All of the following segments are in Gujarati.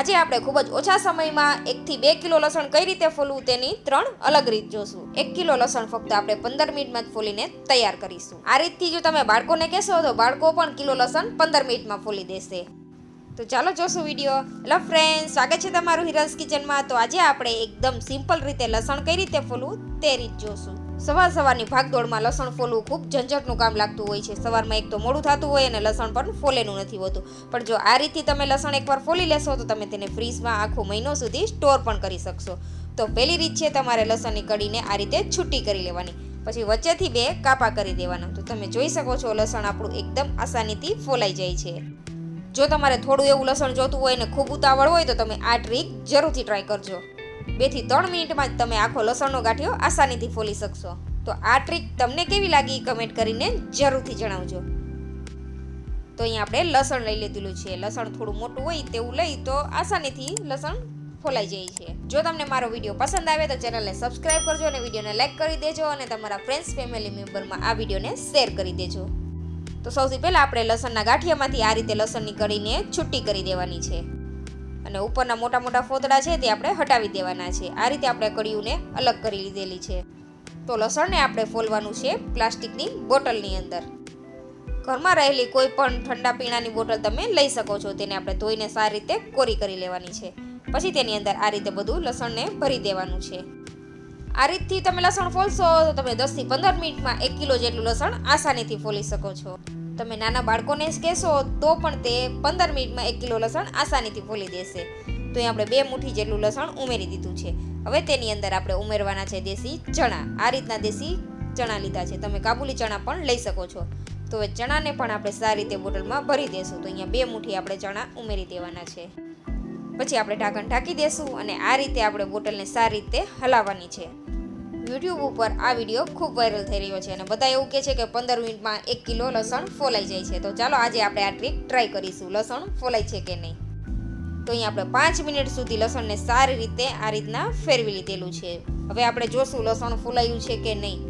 આજે આપણે ખૂબ જ ઓછા સમયમાં એકથી બે કિલો લસણ કઈ રીતે ફોલવું તેની ત્રણ અલગ રીત જોશું. એક કિલો લસણ ફક્ત આપણે પંદર મિનિટમાં જ ફોલીને તૈયાર કરીશું. આ રીતથી જો તમે બાળકોને કહેશો તો બાળકો પણ કિલો લસણ પંદર મિનિટમાં ફોલી દેશે. તો ચાલો જોશું વીડિયો. હેલો ફ્રેન્ડ સ્વાગત છે તમારું હિરલ્સ કિચનમાં. તો આજે આપણે એકદમ સિમ્પલ રીતે લસણ કઈ રીતે ફોલવું તે રીત જોશું. સવાર સવારની ભાગદોડમાં લસણ ફોલવું ખૂબ ઝંઝટનું કામ લાગતું હોય છે. સવારમાં એક તો મોડું થતું હોય અને લસણ પણ ફોલેનું નથી હોતું. પણ જો આ રીતથી તમે લસણ એકવાર ફોલી લેશો તો તમે તેને ફ્રીજમાં આખો મહિનો સુધી સ્ટોર પણ કરી શકશો. તો પહેલી રીત છે તમારે લસણની કડીને આ રીતે છૂટી કરી લેવાની. પછી વચ્ચેથી બે કાપા કરી દેવાના. તો તમે જોઈ શકો છો લસણ આપણું એકદમ આસાનીથી ફોલાઈ જાય છે. જો તમારે થોડું એવું લસણ જોતું હોય ને ખૂબ ઉતાવળ હોય તો તમે આ ટ્રીક જરૂરથી ટ્રાય કરજો. બેથી ત્રણ મિનિટમાં જ તમે આખો લસણનો ગાંઠિયો આસાનીથી ફોલી શકશો. તો આ ટ્રીક તમને કેવી લાગી કમેન્ટ કરીને જરૂરથી જણાવજો. તો અહીંયા આપણે લસણ લઈ લીધેલું છે. લસણ થોડું મોટું હોય તેવું લઈ તો આસાનીથી લસણ ફોલાઈ જાય છે. જો તમને મારો વીડિયો પસંદ આવે તો ચેનલને સબસ્ક્રાઇબ કરજો અને વિડીયોને લાઇક કરી દેજો અને તમારા ફ્રેન્ડ્સ ફેમિલી મેમ્બરમાં આ વિડીયોને શેર કરી દેજો. તો સૌથી પહેલાં આપણે લસણના ગાંઠિયામાંથી આ રીતે લસણની કળીને છૂટી કરી દેવાની છે. અને ઉપરના મોટા મોટા ફોતડા છે તે આપણે હટાવી દેવાના છે. આ રીતે આપણે કળીઓને અલગ કરી લીધેલી છે. તો લસણને આપણે ફોલવાનું છે પ્લાસ્ટિકની બોટલની અંદર. ઘરમાં રહેલી કોઈ પણ ઠંડા પીણાની બોટલ તમે લઈ શકો છો. તેને આપણે ધોઈને સારી રીતે કોરી કરી લેવાની છે. પછી તેની અંદર આ રીતે બધું લસણને ભરી દેવાનું છે. આ રીતથી તમે લસણ ફોલશો તો તમે દસથી પંદર મિનિટમાં એક કિલો જેટલું લસણ આસાનીથી ફોલી શકો છો. તમે નાના બાળકોને જ કહેશો, તો પણ તે પંદર મિનિટમાં એક કિલો લસણ આસાનીથી ફોલી દેશે. તો અહીં આપણે બે મુઠ્ઠી જેટલું લસણ ઉમેરી દીધું છે. હવે તેની અંદર આપણે ઉમેરવાના છે દેશી ચણા. આ રીતના દેશી ચણા લીધા છે. તમે કાબુલી ચણા પણ લઈ શકો છો. તો હવે ચણાને પણ આપણે સારી રીતે બોટલમાં ભરી દેશું. તો અહીંયા બે મુઠ્ઠી આપણે ચણા ઉમેરી દેવાના છે. પછી આપણે ઢાંકણ ઢાંકી દેશું અને આ રીતે આપણે બોટલને સારી રીતે હલાવવાની છે. યુટ્યુબ ઉપર આ વીડિયો ખૂબ વાયરલ થઈ રહ્યો છે અને બધા એવું કહે છે કે પંદર મિનિટમાં એક કિલો લસણ ફોલાઈ જાય છે. તો ચાલો આજે આપણે આ ટ્રીક ટ્રાય કરીશું. લસણ ફોલાય છે કે નહીં? તો અહીં આપણે પાંચ મિનિટ સુધી લસણને સારી રીતે આ રીતના ફેરવી લીધેલું છે. હવે આપણે જોશું લસણ ફોલાયું છે કે નહીં?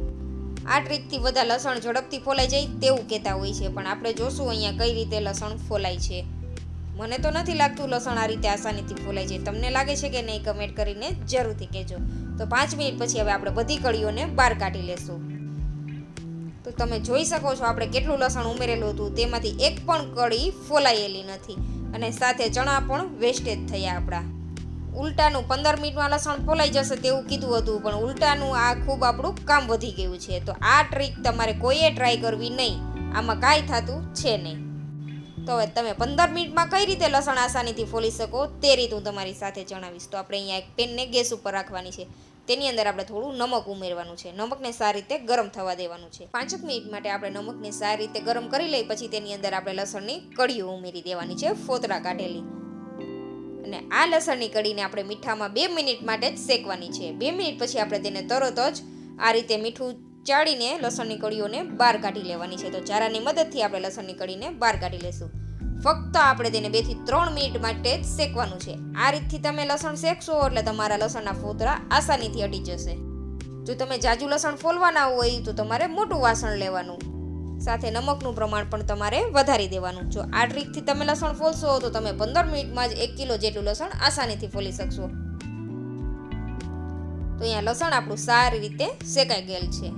આ ટ્રીકથી બધા લસણ ઝડપથી ફોલાઈ જાય તેવું કહેતા હોય છે. પણ આપણે જોશું અહીંયા કઈ રીતે લસણ ફોલાય છે. મને તો નથી લાગતું લસણ આ રીતે આસાનીથી ફોલાય છે તમને લાગે છે કે નહીં? કમેન્ટ કરીને જરૂરથી કહેજો. તો પાંચ મિનિટ પછી હવે આપણે બધી કળીઓને બહાર કાઢી લેશું. તો તમે જોઈ શકો છો આપણે કેટલું લસણ ઉમેરેલું હતું. તેમાંથી એક પણ કળી ફોલાયેલી નથી. અને સાથે ચણા પણ વેસ્ટેજ થયા આપણા. ઉલટાનું પંદર મિનિટમાં લસણ ફોલાઈ જશે તેવું કીધું હતું, પણ ઉલટાનું આ ખૂબ આપણું કામ વધી ગયું છે. તો આ ટ્રીક તમારે કોઈએ ટ્રાય કરવી નહીં. આમાં કાંઈ થતું છે નહીં. તો હવે તમે પંદર મિનિટમાં કઈ રીતે લસણ આસાનીથી ફોલી શકો તે રીત હું તમારી સાથે જણાવીશ. તો આપણે અહીંયા એક પેનને ગેસ ઉપર રાખવાની છે. તેની અંદર આપણે થોડું નમક ઉમેરવાનું છે. નમકને સારી રીતે ગરમ થવા દેવાનું છે. પાંચક મિનિટ માટે આપણે નમકને સારી રીતે ગરમ કરી લઈ, પછી તેની અંદર આપણે લસણની કળીઓ ઉમેરી દેવાની છે, ફોતરા કાઢેલી. અને આ લસણની કઢીને આપણે મીઠામાં બે મિનિટ માટે જ શેકવાની છે. બે મિનિટ પછી આપણે તેને તરત જ આ રીતે મીઠું ચાળીને લસણની કળીઓને બહાર કાઢી લેવાની છે. તો ચારાની મદદથી આપણે લસણની કળીને બહાર કાઢી લેશું. ફક્ત આપણે તેને બેથી ત્રણ મિનિટ માટે જ શેકવાનું છે. આ રીતથી તમે લસણ શેકશો એટલે તમારા લસણના ફોતરા આસાનીથી અટી જશે. જો તમે જાજુ લસણ ફોલવાના હોય તો તમારે મોટું વાસણ લેવાનું. સાથે નમકનું પ્રમાણ પણ તમારે વધારી દેવાનું. જો આ ટ્રીકથી તમે લસણ ફોલશો તો તમે પંદર મિનિટમાં જ એક કિલો જેટલું લસણ આસાનીથી ફોલી શકશો. તો અહીંયા લસણ આપણું સારી રીતે શેકાઈ ગયેલ છે.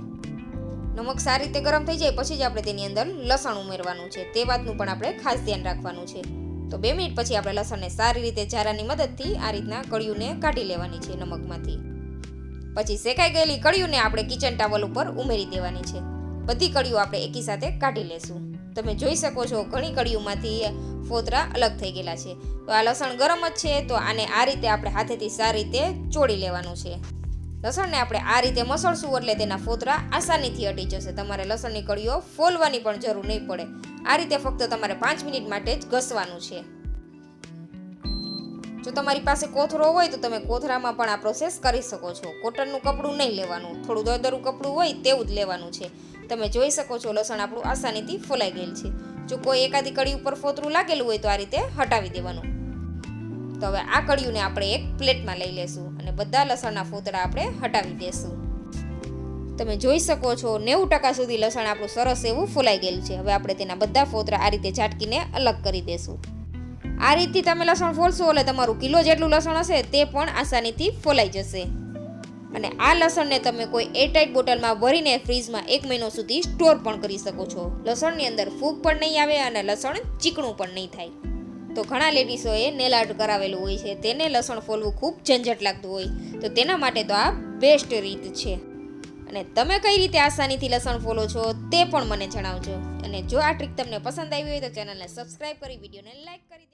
નમક સારી રીતે ગરમ થઈ જાય, પછી જ આપણે તેની અંદર લસણ ઉમેરવાનું છે. તે વાતનું પણ આપણે ખાસ ધ્યાન રાખવાનું છે. તો બે મિનિટ પછી આપણે લસણને સારી રીતે જારાની મદદથી આ રીતના કળિયુંને કાઢી લેવાની છે નમકમાંથી. પછી શેકાઈ ગયેલી કળિયુંને આપણે કિચન ટાવલ ઉપર ઉમેરી દેવાની છે. બધી કળીઓ આપણે એકી સાથે કાઢી લેશું. તમે જોઈ શકો છો ઘણી કળીઓમાંથી ફોતરા અલગ થઈ ગયેલા છે. તો આ લસણ ગરમ જ છે, તો આને આ રીતે આપણે હાથેથી સારી રીતે ચોળી લેવાનું છે. લસણને આપણે આ રીતે મસળશું એટલે તેના ફોતરા આસાનીથી અટી જશે. તમારે લસણની કળીઓ ફોલવાની પણ જરૂર નહીં પડે. આ રીતે ફક્ત તમારે પાંચ મિનિટ માટે જ ઘસવાનું છે. જો તમારી પાસે કોથરો હોય તો તમે કોથરામાં પણ આ પ્રોસેસ કરી શકો છો. કોટનનું કપડું નહીં લેવાનું. થોડું દરદરું કપડું હોય તેવું જ લેવાનું છે. તમે જોઈ શકો છો લસણ આપણું આસાનીથી ફોલાઈ ગયેલ છે. જો કોઈ એકાદી કળી ઉપર ફોતરું લાગેલું હોય તો આ રીતે હટાવી દેવાનું. તો હવે આ કળિયુંને આપણે એક પ્લેટમાં લઈ લેશું અને બધા લસણના ફોતરા આપણે હટાવી દેશું. તમે જોઈ શકો છો, નેવું ટકા સુધી લસણ આપણું સરસ એવું ફૂલાઈ ગયેલું છે. હવે આપણે તેના બધા ફોતરા આ રીતે ઝાટકીને અલગ કરી દેશું. આ રીતથી તમે લસણ ફોલશો એટલે તમારું કિલો જેટલું લસણ હશે તે પણ આસાનીથી ફોલાઈ જશે. અને આ લસણને તમે કોઈ એરટાઇટ બોટલમાં ભરીને ફ્રીજમાં એક મહિનો સુધી સ્ટોર પણ કરી શકો છો. લસણની અંદર ફૂગ પણ નહીં આવે અને લસણ ચીકણું પણ નહીં થાય. તો ઘણા લેડીઝોએ નેલ આર્ટ કરાવેલું હોય છે. તેને લસણ ફોલવું ખૂબ ઝંઝટ લાગતું હોય. તો તેના માટે તો આ બેસ્ટ રીત છે. અને તમે કઈ રીતે આસાનીથી લસણ ફોલો છો તે પણ મને જણાવજો. અને જો આ ટ્રીક તમને પસંદ આવી હોય તો ચેનલને સબસ્ક્રાઈબ કરી, વિડીયોને લાઈક કરી દેજો.